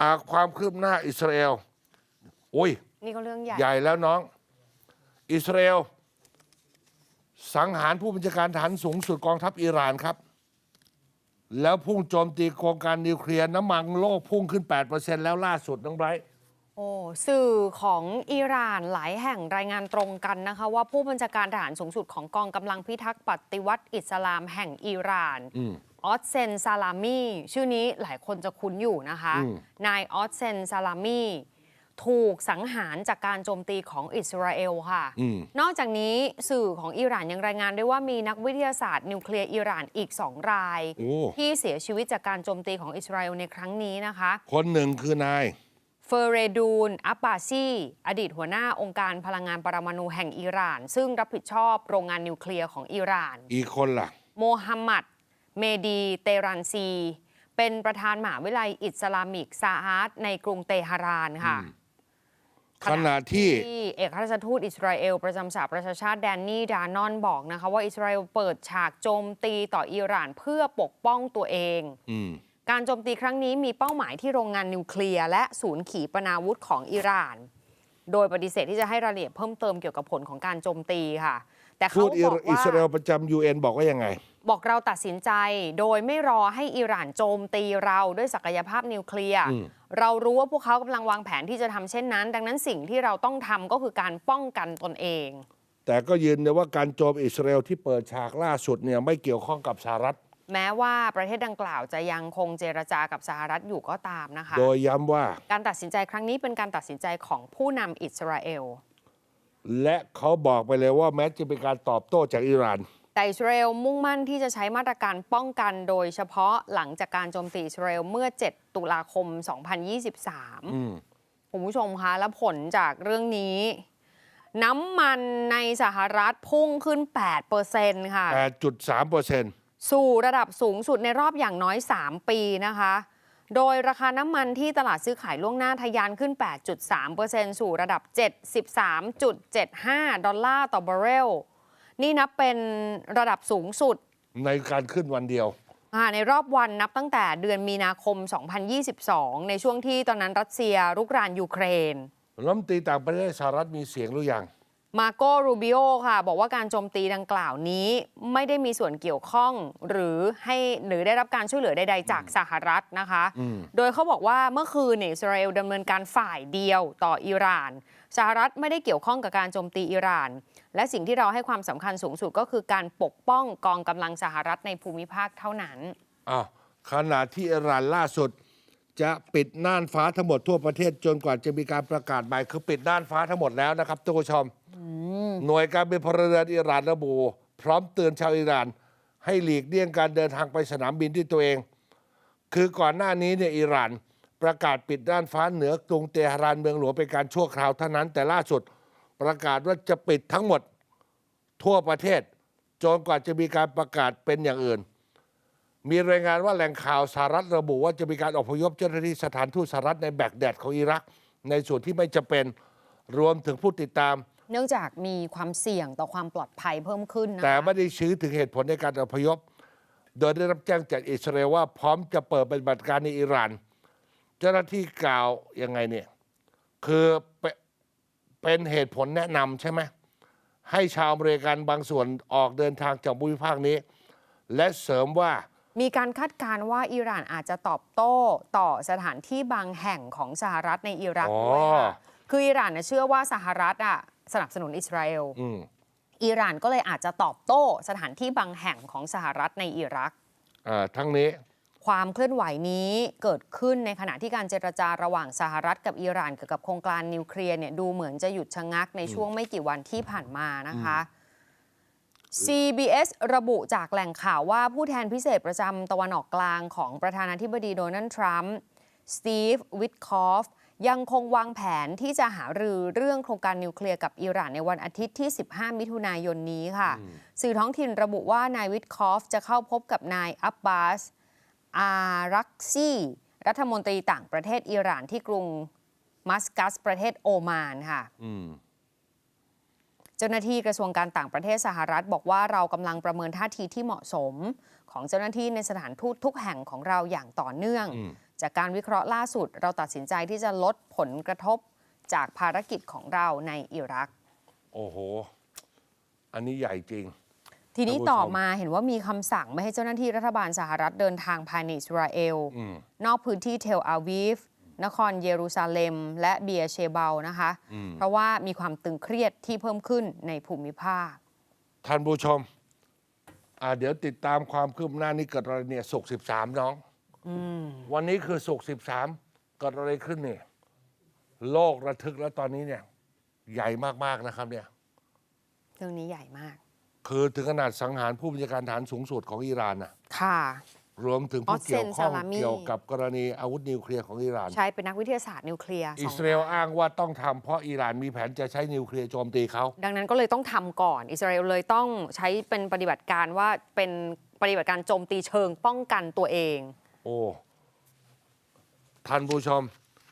อ่าความคืบหน้าอิสราเอลโอ้ย นี่ก็เรื่องใหญ่ ใหญ่แล้วน้อง อิสราเอลสังหารผู้บัญชาการฐานสูงสุดกองทัพอิหร่านครับ แล้วพุ่งโจมตีโครงการนิวเคลียร์น้ำมันโลกพุ่งขึ้น 8%แล้วล่าสุดน้องไบรท์ โอ้สื่อของอิหร่านหลายแห่งรายงานตรงกันนะคะ ว่าผู้บัญชาการทหารสูงสุดของกองกำลังพิทักษ์ปฏิวัติอิสลามแห่งอิหร่าน อืม ออสเซนซาลามีชื่อนี้หลายคนจะคุ้นอยู่นะคะอืมนายออสเซนซาลามีถูกสังหารจากการโจมตีของอิสราเอลค่ะอืมนอกจากนี้สื่อของอิหร่านยังรายงานด้วยว่ามีนักวิทยาศาสตร์นิวเคลียร์อิหร่านอีกสองรายโอ้ที่เสียชีวิตจากการโจมตีของอิสราเอลในครั้งนี้นะคะ คนหนึ่งคือนายเฟอร์เรดูนอับบาซีอดีตหัวหน้าองค์การพลังงานปรมาณูแห่งอิหร่าน ซึ่งรับผิดชอบโรงงานนิวเคลียร์ของอิหร่าน อีกคนล่ะ โมฮัมหมัด เมดีเตรันซี เป็นประธานมหาวิทยาลัยอิสลามิกซาฮาร์ดในกรุงเตหะรานค่ะขณะที่ที่เอกอัครราชทูตอิสราเอล ประจำสหประชาชาติแดนนี่ดานอนบอกนะคะ ว่าอิสราเอลเปิดฉากโจมตีต่ออิหร่านเพื่อปกป้องตัวเองอืมการโจมตีครั้งนี้มีเป้าหมายที่โรงงานนิวเคลียร์และศูนย์ขีปนาวุธของอิหร่าน โดยปฏิเสธที่จะให้รายละเอียดเพิ่มเติมเกี่ยวกับผลของการโจมตีค่ะ แต่พูเขาดอิบรอกอิว่า สราเอลประจำยูเอ็นบอกว่ายังไง บอกเราตัดสินใจโดยไม่รอให้อิหร่านโจมตีเราด้วยศักยภาพนิวเคลียร์ อืม เรารู้ว่าพวกเขากำลังวางแผนที่จะทำเช่นนั้น ดังนั้นสิ่งที่เราต้องทำก็คือการป้องกันตนเอง แต่ก็ยืนยันว่าการโจมอิสราเอลที่เปิดฉากล่าสุดเนี่ยไม่เกี่ยวข้องกับสหรัฐ แม้ว่าประเทศดังกล่าวจะยังคงเจรจากับสหรัฐอยู่ก็ตามนะคะ โดยย้ำว่า การตัดสินใจครั้งนี้เป็นการตัดสินใจของผู้นำอิสราเอล และเขาบอกไปเลยว่าแม้จะเป็นการตอบโต้จากอิหร่าน แต่อิสราเอลมุ่งมั่นที่จะใช้มาตรการป้องกันโดยเฉพาะหลังจากการโจมตีอิสราเอลเมื่อ 7 ตุลาคม 2023อืมคุณผู้ชมคะ และผลจากเรื่องนี้ น้ำมันในสหรัฐพุ่งขึ้น 8%ค่ะ8.3เปอร์เซ็นต์สู่ระดับสูงสุดในรอบอย่างน้อย 3 ปีนะคะ โดยราคาน้ำมันที่ตลาดซื้อขายล่วงหน้าทะยานขึ้น 8.3%สู่ระดับ 73.75 ดอลลาร์ต่อบาร์เรล นี่นับเป็นระดับสูงสุด ในการขึ้นวันเดียวอ่าในรอบวันนับตั้งแต่เดือนมีนาคม 2022 ในช่วงที่ตอนนั้นรัสเซียรุกรานยูเครนรัฐมนตรีต่างประเทศสหรัฐมีเสียงหรือยัง มาโกรูบิโอค่ะ บอกว่าการโจมตีดังกล่าวนี้ ไม่ได้มีส่วนเกี่ยวข้องหรือให้หรือได้รับการช่วยเหลือใด ๆ จากสหรัฐนะคะอืมโดยเขาบอกว่าเมื่อคืนเนี่ยอิสราเอลดำเนินการฝ่ายเดียวต่ออิหร่าน สหรัฐไม่ได้เกี่ยวข้องกับการโจมตีอิหร่าน และสิ่งที่เราให้ความสำคัญสูงสุดก็คือการปกป้องกองกำลังสหรัฐในภูมิภาคเท่านั้นอ้าวขณะที่อิหร่านล่าสุดจะปิดน่านฟ้าทั้งหมดทั่วประเทศจนกว่าจะมีการประกาศใหม่คือปิดน่านฟ้าทั้งหมดแล้วนะครับทุกผู้ชม หน่วยการบินพลเรือนอิหร่านระบุ พร้อมเตือนชาวอิหร่าน ให้หลีกเลี่ยงการเดินทางไปสนามบินที่ตัวเอง คือก่อนหน้านี้เนี่ยอิหร่านประกาศปิดด้านฟ้าเหนือกรุงเตหะรานเมืองหลวงเป็นการชั่วคราวเท่านั้น แต่ล่าสุดประกาศว่าจะปิดทั้งหมดทั่วประเทศจนกว่าจะมีการประกาศเป็นอย่างอื่น มีรายงานว่าแหล่งข่าวสหรัฐระบุว่าจะมีการอพยพเจ้าหน้าที่สถานทูตสหรัฐในแบกแดดของอิรัก ในส่วนที่ไม่จะเป็นรวมถึงผู้ติดตาม เนื่องจากมีความเสี่ยงต่อความปลอดภัยเพิ่มขึ้นนะคะแต่ไม่ได้ชี้ถึงเหตุผลในการอพยพ โดยได้รับแจ้งจากอิสราเอลว่าพร้อมจะเปิดปฏิบัติการในอิหร่าน เจ้าหน้าที่กล่าวยังไงเนี่ย คือเปเป็นเหตุผลแนะนำใช่ไหมให้ชาวอเมริกันบางส่วนออกเดินทางจากภูมิภาคนี้ และเสริมว่า มีการคาดการณ์ว่าอิหร่านอาจจะตอบโต้ต่อสถานที่บางแห่งของสหรัฐในอิรักอ๋อด้วยค่ะ คืออิหร่านน่ะเชื่อว่าสหรัฐอะ สนับสนุนอิสราเอลอืมอิหร่านก็เลยอาจจะตอบโต้สถานที่บางแห่งของสหรัฐในอิรักอ่าทั้งนี้ความเคลื่อนไหวนี้เกิดขึ้นในขณะที่การเจรจาระหว่างสหรัฐกับอิหร่านเกี่ยวกับโครงการนิวเคลียร์เนี่ยดูเหมือนจะหยุดชะงักในช่วงไม่กี่วันที่ผ่านมานะคะ CBS ระบุจากแหล่งข่าวว่าผู้แทนพิเศษประจำตะวันออกกลางของประธานาธิบดีโดนัลด์ทรัมป์สตีฟวิทคอฟ ยังคงวางแผนที่จะหารือเรื่องโครงการนิวเคลียร์กับอิหร่านในวันอาทิตย์ที่ 15 มิถุนายนนี้ค่ะ สื่อท้องถิ่นระบุว่านายวิทคอฟจะเข้าพบกับนายอับบาส อารักซีรัฐมนตรีต่างประเทศอิหร่านที่กรุงมัสกัสประเทศโอมานค่ะอืมเจ้าหน้าที่กระทรวงการต่างประเทศสหรัฐ บอกว่าเรากำลังประเมินท่าทีที่เหมาะสม ของเจ้าหน้าที่ในสถานทูตทุกแห่งของเราอย่างต่อเนื่องอืมจากการวิเคราะห์ล่าสุด เราตัดสินใจที่จะลดผลกระทบจากภารกิจของเราในอิรัก โอ้โห อันนี้ใหญ่จริง ทีนี้ท่านผู้ชมต่อมาเห็นว่ามีคำสั่งไม่ให้เจ้าหน้าที่รัฐบาลสหรัฐเดินทางภายในอิสราเอลอืมนอกพื้นที่เทลอาวีฟ นครเยรูซาเล็ม และเบียร์เชเบานะคะ เพราะว่ามีความตึงเครียดที่เพิ่มขึ้นในภูมิภาค ท่านผู้ชมอ่าเดี๋ยวติดตามความคืบหน้านี้เกิดอะไรเนี่ยสุกสิบสามน้องวันนี้คือสุกสิบสามเกิดอะไรขึ้นเนี่ยโลกระทึกแล้วตอนนี้เนี่ย ใหญ่มากๆนะครับเนี่ยเรื่องนี้ใหญ่มาก คือถึงขนาดสังหารผู้บัญชาการฐานสูงสุดของอิหร่านนะค่ะ รวมถึงผู้เกี่ยวข้องออสเซนซาลามีเกี่ยวกับกรณีอาวุธนิวเคลียร์ของอิหร่าน ใช่เป็นนักวิทยาศาสตร์นิวเคลียร์สอิองสราเอลอ้างว่าต้องทำเพราะอิหร่านมีแผนจะใช้นิวเคลียร์โจมตีเขา ดังนั้นก็เลยต้องทำก่อน อิสราเอลเลยต้องใช้เป็นปฏิบัติการว่าเป็นปฏิบัติการโจมตีเชิงป้องกันตัวเอง โอ้ท่านผู้ชม